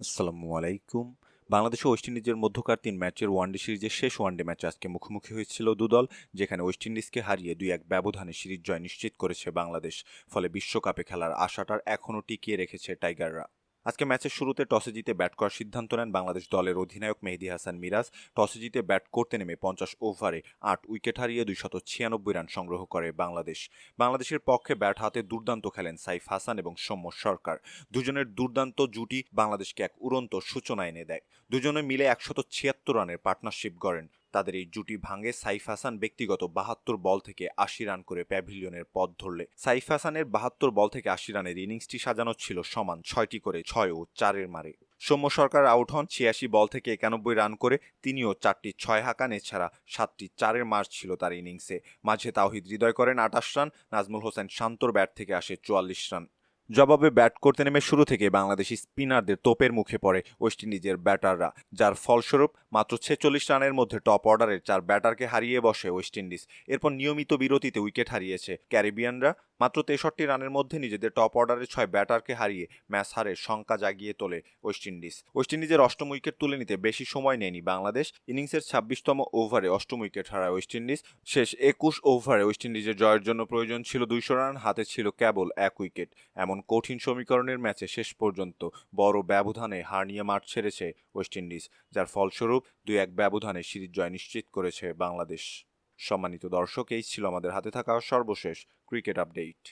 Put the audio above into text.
আসসালামু আলাইকুম। বাংলাদেশ ও ওয়েস্ট ইন্ডিজের মধ্যকার তিন ম্যাচের ওয়ানডে সিরিজের শেষ ওয়ানডে ম্যাচ আজকে মুখোমুখি হয়েছিল দুদল যেখানে ওয়েস্ট ইন্ডিজকে হারিয়ে দুই এক ব্যবধানে সিরিজ জয় নিশ্চিত করেছে বাংলাদেশ। ফলে বিশ্বকাপে খেলার আশাটার এখনও টিকিয়ে রেখেছে টাইগাররা আজকে ম্যাচের শুরুতে টসে জিতে ব্যাট করার সিদ্ধান্ত নেন বাংলাদেশ দলের অধিনায়ক মেহেদি হাসান মিরাজ। টসে জিতে ব্যাট করতে নেমে পঞ্চাশ ওভারে আট উইকেট হারিয়ে দুইশত ছিয়ানব্বই রান সংগ্রহ করে বাংলাদেশ। বাংলাদেশের পক্ষে ব্যাট হাতে দুর্দান্ত খেলেন সাইফ হাসান এবং সৌম্য সরকার। দুজনের দুর্দান্ত জুটি বাংলাদেশকে এক উড়ন্ত সূচনা এনে দেয়। দুজনে মিলে একশত ছিয়াত্তর রানের পার্টনারশিপ গড়েন তাদের এই জুটি ভাঙে সাইফ হাসান ব্যক্তিগত বাহাত্তর বল থেকে আশি রান করে প্যাভিলিয়নের পথ ধরলে। সাইফ হাসানের বাহাত্তর বল থেকে আশি রানের ইনিংসটি সাজানো ছিল সমান ছয়টি করে ছয় ও চারের মারে। সৌম্য সরকার আউট হন, ছিয়াশি বল থেকে একানব্বই রান করে তিনিও চারটি ছয় হাঁকান, এছাড়া সাতটি চারের মার্চ ছিল তার ইনিংসে। মাঝে তাওহিদ হৃদয় করেন আটাশ রান, নাজমুল হোসেন শান্তর ব্যাট থেকে আসে চুয়াল্লিশ রান। জবাবে ব্যাট করতে নেমে শুরু থেকে বাংলাদেশি স্পিনারদের তোপের মুখে পড়ে ওয়েস্ট ইন্ডিজের ব্যাটাররা, যার ফলস্বরূপ মাত্র ছেচল্লিশ রানের মধ্যে টপ অর্ডারের চার ব্যাটারকে হারিয়ে বসে ওয়েস্ট ইন্ডিজ। এরপর নিয়মিত বিরতিতে উইকেট হারিয়েছে ক্যারিবিয়ানরা, মাত্র তেষট্টি রানের মধ্যে নিজেদের টপ অর্ডারের ছয় ব্যাটারকে হারিয়ে ম্যাচ হারে শঙ্কা জাগিয়ে তোলে ওয়েস্ট ইন্ডিজ। ওয়েস্ট ইন্ডিজের অষ্টম উইকেট তুলে নিতে বেশি সময় নেয়নি বাংলাদেশ। ইনিংসের ছাব্বিশতম ওভারে অষ্টম উইকেট হারায় ওয়েস্ট ইন্ডিজ। শেষ একুশ ওভারে ওয়েস্ট ইন্ডিজের জয়ের জন্য প্রয়োজন ছিল দুইশো রান, হাতে ছিল কেবল এক উইকেট। এমন কঠিন সমীকরণের ম্যাচে শেষ পর্যন্ত বড় ব্যবধানে হার নিয়ে মাঠ ছেড়েছে ওয়েস্ট ইন্ডিজ, যার ফলস্বরূপ দুই এক ব্যবধানে সিরিজ জয় নিশ্চিত করেছে বাংলাদেশ। সম্মানিত দর্শক, এই ছিল আমাদের হাতে থাকা সর্বশেষ ক্রিকেট আপডেট।